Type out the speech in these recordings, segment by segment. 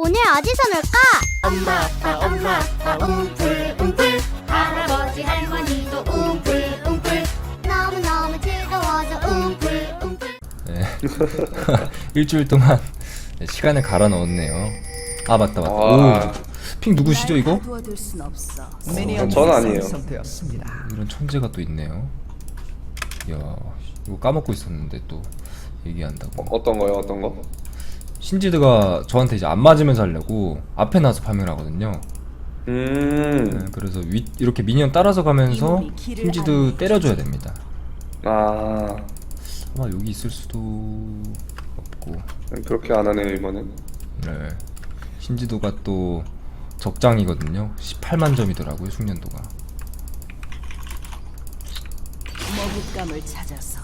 오늘 어디서 놀까? 엄마 아빠 엄마 아빠 웅플 웅플 할아버지 할머니도 웅플 웅플 너무너무 즐거워서 웅플 웅플 네. 일주일 동안 네, 시간을 갈아 넣었네요. 아 맞다 맞다. 와. 오 핑 누구시죠 이거? 없어. 전 아니에요. 이런 천재가 또 있네요. 이야 이거 까먹고 있었는데 또 얘기한다고. 어떤 거요? 어떤 거? 신지드가 저한테 이제 안 맞으면서 하려고 앞에 나서 파밍을 하거든요. 네, 음. 그래서 위, 이렇게 미니언 따라서 가면서 신지드 안 때려줘야 됩니다. 아. 아마 여기 있을 수도 없고. 그렇게 안 하네요 이번엔. 네. 신지도가 또 적장이거든요. 18만 점이더라고요, 숙련도가. 먹잇감을 찾아서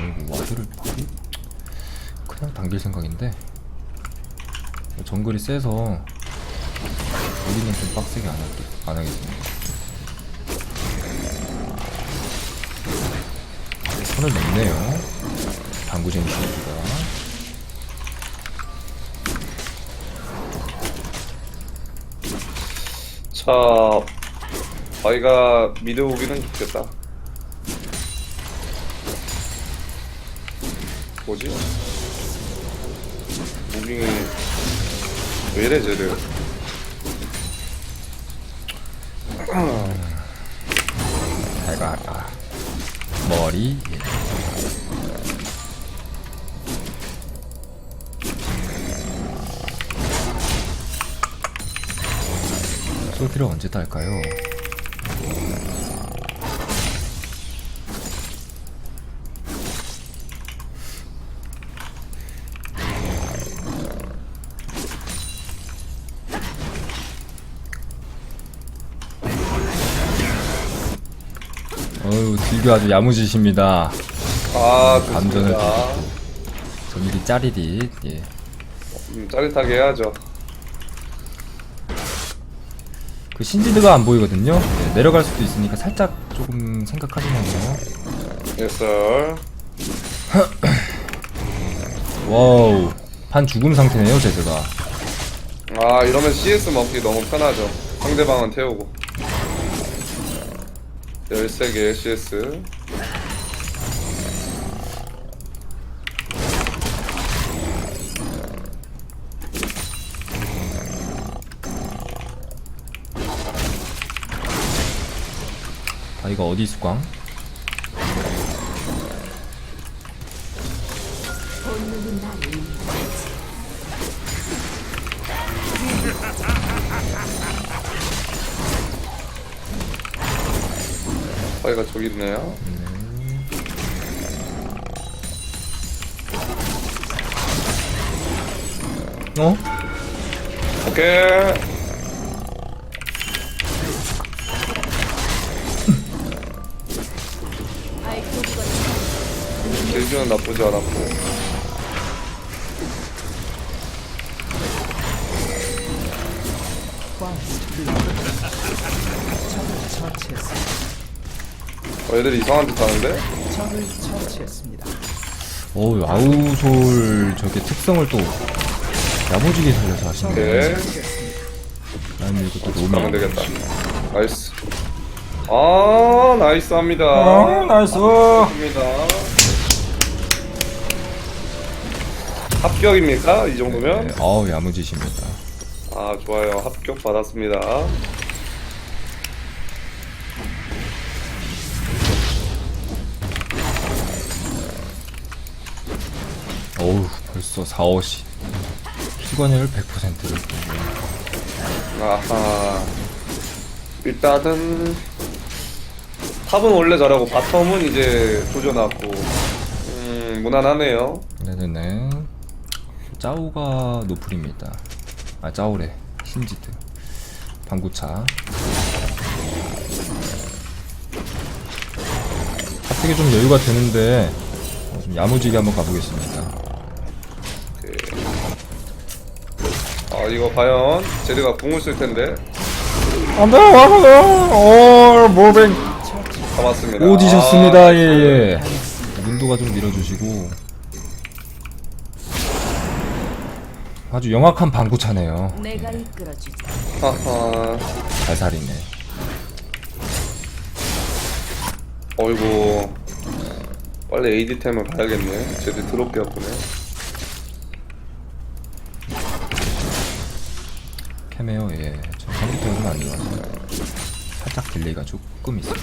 어, 이거 와드를 바로 그냥 당길 생각인데 정글이 세서 우리는 좀 빡세게 안, 할게, 안 하겠습니다. 손을 냈네요. 당구쟁이 선수가. 자, 저희가 미드 오기는 좋겠다. 뭐지? 무빙이 왜 이래 쟤들? 잘 가라. 머리. 소피를 언제 딸까요? 어유 딜교 아주 야무지십니다. 아, 감전을 좋습니다. 전일이 짜리릿. 예. 음, 짜릿하게 해야죠. 그 신지드가 안 보이거든요. 네, 내려갈 수도 있으니까 살짝 조금 생각하시면서. 예썰. 와우. 반 죽음 상태네요, 제드가. 아, 이러면 CS 먹기 너무 편하죠. 상대방은 태우고. 13개 CS. 아, 이거 어디? 본 저희가 저기 있네요. 어? 오케이. 제주는 나쁘지 않았고. 어, 애들이 이상한 짓 하는데? 적을 처치했습니다. 어우, 아우솔 저게 특성을 또 야무지게 살려서 하시네. 오케이. 아니, 이것도 가면 너무. 되겠다. 나이스. 아, 나이스 합니다. 아, 나이스. 합니다. 합격입니까? 이 정도면? 네, 어우, 야무지십니다. 아, 좋아요. 합격 받았습니다. 벌써 4, 5시. 시간율 100%를. 아하. 일단은 탑은 원래 잘하고 바텀은 이제 조져놨고 음 무난하네요. 네네네. 짜오가 노플입니다. 아, 짜오래. 신지드. 방구차. 갑자기 좀 여유가 되는데, 어, 좀 야무지게 한번 가보겠습니다. 오케이. 아 이거 과연 제드가 궁을 쓸 텐데 안 돼, 와서요! 어, 모뱅. 잡았습니다. 오지셨습니다, 아, 예, 예. 윈도가 좀 밀어주시고. 아주 영악한 방구차네요. 내가 이끌어주지. 하하. 살살이네. 어이구. 빨리 AD템을 가야겠네. 쟤들 드럽게 아프네. 캐메오 예. 저 컴퓨터가 좀안 좋아서 살짝 딜레이가 조금 있어요.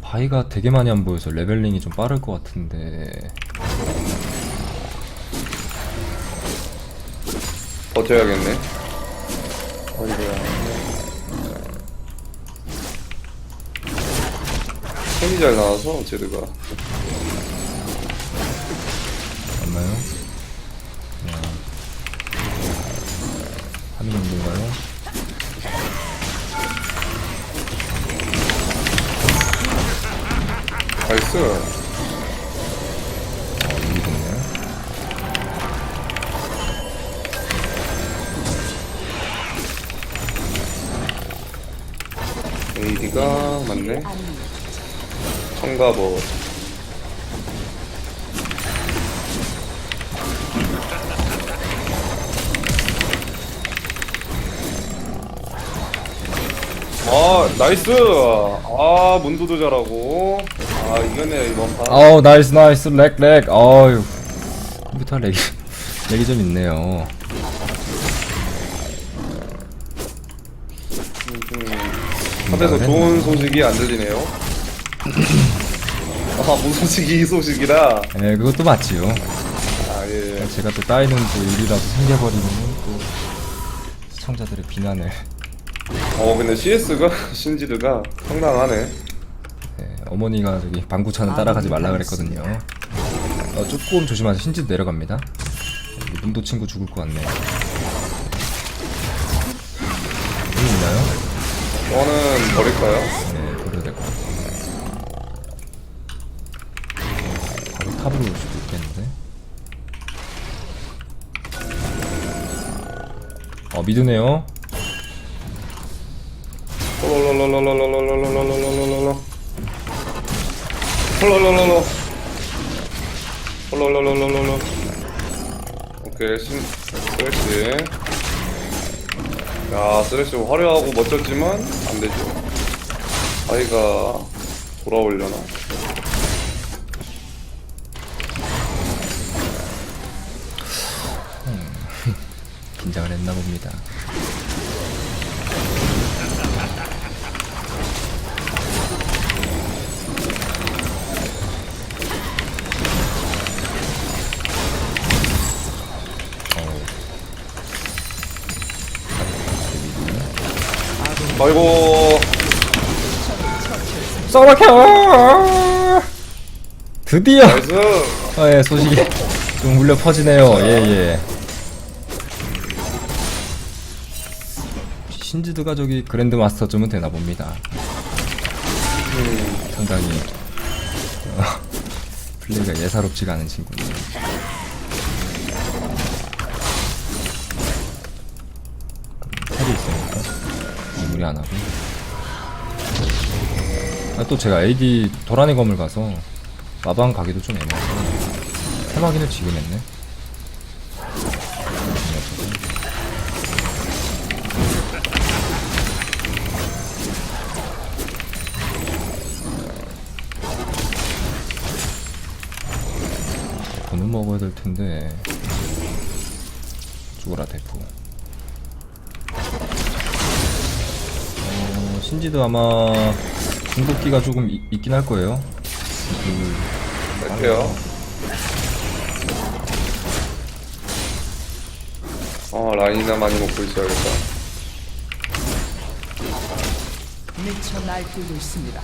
바위가 되게 많이 안 보여서 레벨링이 좀 빠를 것 같은데 버텨야겠네. 손이 잘 나와서 쟤들가. 맞나요? 그냥 하는 정도인가요? 나이스. 어, 여기 좋네요. AD가 맞네. 청가버. 아 나이스! 아 문도도 잘하고. 아 이거네 이번 판. 아우 나이스 나이스. 렉 렉. 아유 컴퓨터 렉이 렉이 좀 있네요. 탑에서 좋은 소식이 안 들리네요 아 무소식이 이 소식이라. 예 그것도 맞지요. 아 예. 제가 또 따이는 또 일이라도 생겨버리면 또 시청자들의 비난을. 어 근데 CS가 신지드가 상당하네. 예, 어머니가 저기 방구차는 따라가지 말라 그랬거든요. 어, 조금 조심하세요. 신지도 내려갑니다. 여기 문도 친구 죽을 것 같네요. 여기 있나요? 저는 버릴까요? 네, 버려야 될 것 같아요. 바로 탑으로 올 수도 있겠는데. 어, 미드네요. 홀롤롤롤롤롤롤롤롤롤롤롤롤롤롤 홀롤롤롤롤 홀롤롤롤롤롤 오케이 신 쓰레쉬 야 쓰레쉬 화려하고 멋졌지만 안되죠 아이가 돌아오려나 긴장을 했나 봅니다. 아이고 써박혀! 드디어! 나이스 아, 예, 소식이 좀 울려 퍼지네요. 예, 예. 신지드가 저기 그랜드 마스터쯤은 되나 봅니다. 상당히 어, 플레이가 예사롭지가 않은 친구네요. 탑이 있으니까 무리 안 하고. 아, 또 제가 AD 도라니 검을 가서 마방 가기도 좀 애매해서 템 확인을 지금 했네. 돈은 먹어야 될 텐데 죽어라 대포. 어, 신지도 아마 중독기가 조금 이- 있긴 할 거예요. 그, 갈게요 어 라인이나 많이 먹고 있어야겠다 미쳐 날뛰고 있습니다.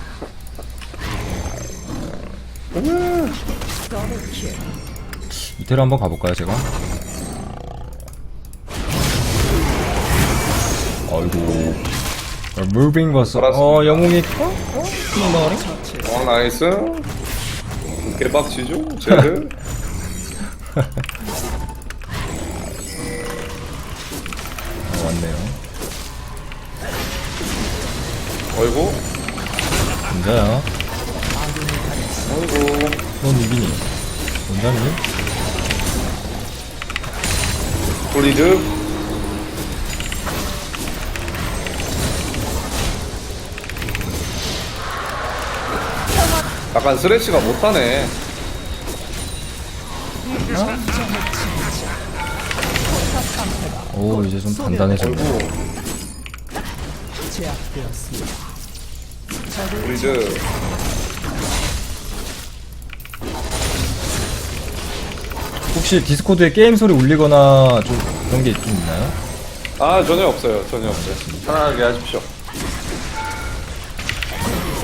더블킬. 이태로 한번 가볼까요 제가? 아이고 무빙 봤어 어 영웅이 커? 어? 어, 어, 어? 나이스 개박치죠? 쟤들? 어, 왔네요 어이구 혼자야 아이고 넌 이기니 혼자니? 브리드 약간 스레치가 못하네 오 이제 좀 단단해졌네. 제압되었습니다. 브리드 혹시 디스코드에 게임 소리 울리거나 좀 그런 게 좀 있나요? 아 전혀 없어요 전혀 없어요 편하게 하십시오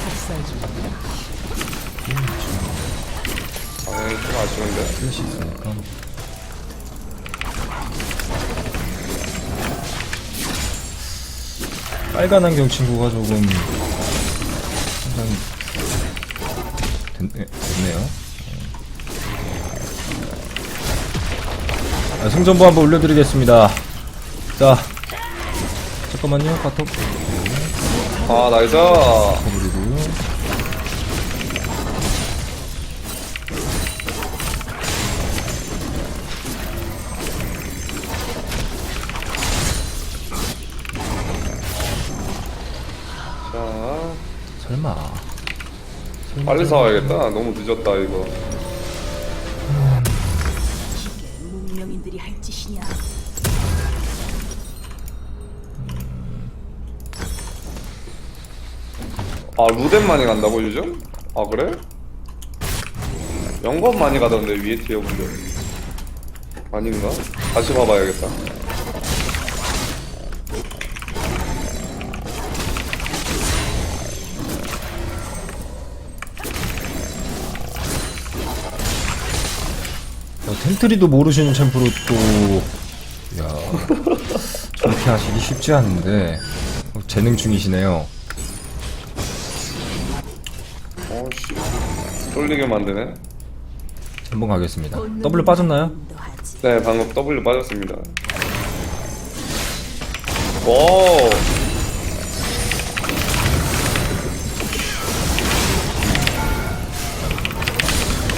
삭살 중입니다. 당연히 좀 아쉬운데 플래시 있으니까. 빨간 안경 친구가 조금 됐네, 됐네요. 승전보 한번 올려드리겠습니다. 자, 잠깐만요. 카톡 아 나이스 버리고요. 자 설마. 설마, 빨리. 사와야겠다 너무 늦었다 이거 아 루덴 많이 간다고 요즘? 아 그래? 영건 많이 가던데 위에 티어 분들 아닌가? 다시 봐봐야겠다 어, 텐트리도 모르시는 챔프로 또, 야, 저렇게 하시기 쉽지 않은데, 어, 재능 중이시네요. 쫄리게 만드네 한번 가겠습니다. W 빠졌나요? 네 방금 W 빠졌습니다 오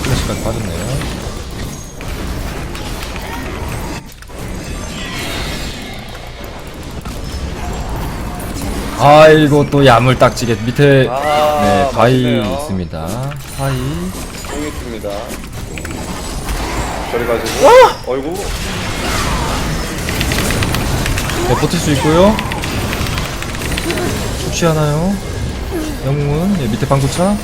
플래시까지 빠졌네요. 아이고 또 야물딱지게 밑에 아, 네 바위 맞네요. 있습니다. 바위 똥 있습니다 저리 가지고 어이구 네, 버틸 수 있고요. 축시하나요? 영웅은 네, 밑에 방구차.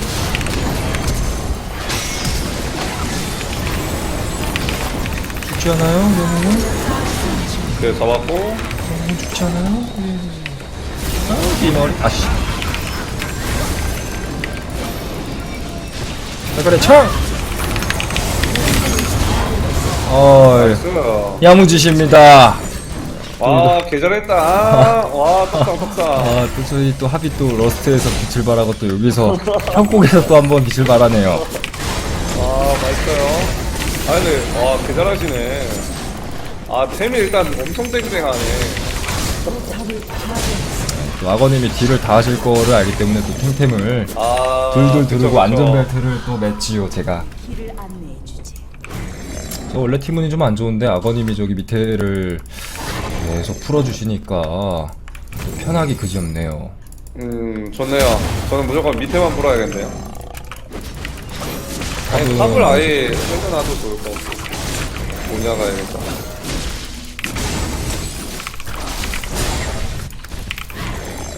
축시하나요? 영웅은? 네 잡았고 영웅은 축시하나요? 예. 아, 이 머리. 아씨. 자, 그래, 청! 어이, 나이스 야무지십니다. 와 계절했다 아, 와 떡상 떡상 아, 또 저희 또 합이 또 러스트에서 빛을 발하고 또 여기서 협곡에서 또 한 번 빛을 발하네요. 아 맛있어요 아 근데 와 계절하시네 아 템이 일단 엄청 땡땡하네 또 아버님이 딜을 다 하실 거를 알기 때문에 또 탱템을 아 둘둘 그쵸, 두르고. 안전벨트를 또 맸지요, 제가. 길을 안내해 주지. 저 원래 팀운이 좀 안 좋은데 아버님이 저기 밑에를 계속 풀어주시니까 또 편하기 그지없네요. 음 좋네요 저는 무조건 밑에만 풀어야겠네요 아니 탑은 탑을 아예 해줘놔도 좋을 것 같아 올라가야겠다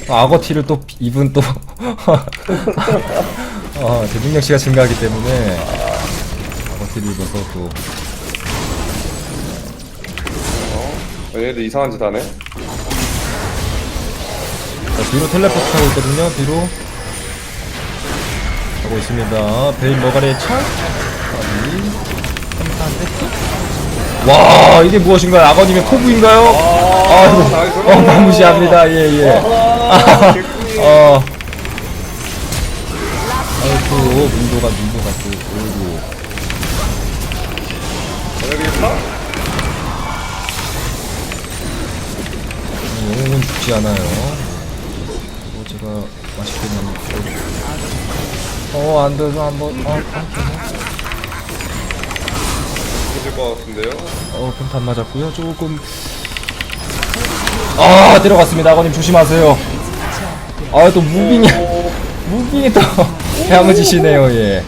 악어 티를 또 입은 또 어, 대중력 씨가 증가하기 때문에 악어 티를 입어서 또 어, 얘들 이상한 짓 하네 자, 뒤로 텔레포트 하고 있거든요. 뒤로 하고 있습니다. 베인 머가리의 창. 와 이게 무엇인가요? 아버님의 포부인가요? 아이고, 나이스. 어 마무시합니다. 예 예. 어. 아이고 문도가 문도가 또 오고. 되겠다? 영웅은 죽지 않아요. 이거 제가 미치겠네. 어, 안 돼서 한 번, 어, 터질 것 같은데요? 어, 평탄 맞았고요. 조금. 아, 들어갔습니다. 아버님 조심하세요. 아, 또 무빙이, 무빙이 또 야무지시네요, 예.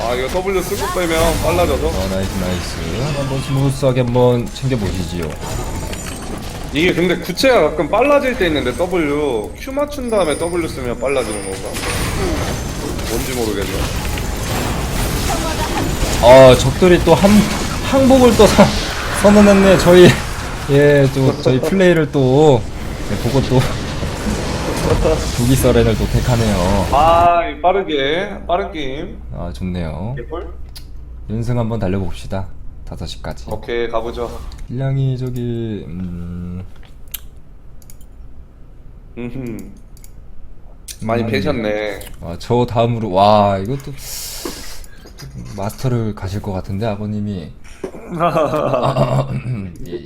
아 이거 W 쓰고 빼면 빨라져서 어, 나이스, 나이스. 한번 스무스하게 한번 챙겨보시지요. 이게 근데 구체가 가끔 빨라질 때 있는데 W Q 맞춘 다음에 W 쓰면 빨라지는 건가? 뭔지 모르겠네 아, 적들이 또 한, 항복을 또 선, 선언했네. 저희, 예, 또, 저희 플레이를 또, 네, 보고 또, 두기 서렌을 또 택하네요. 아이 빠르게 빠른 게임 아, 좋네요. 개꿀? 연승 한번 달려봅시다. 5시까지. 오케이 가보죠 일량이 저기, 음, 음흠. 많이 음. 배셨네 아, 저 다음으로, 와, 이것도, 마스터를 가실 것 같은데, 아버님이. 예, 예.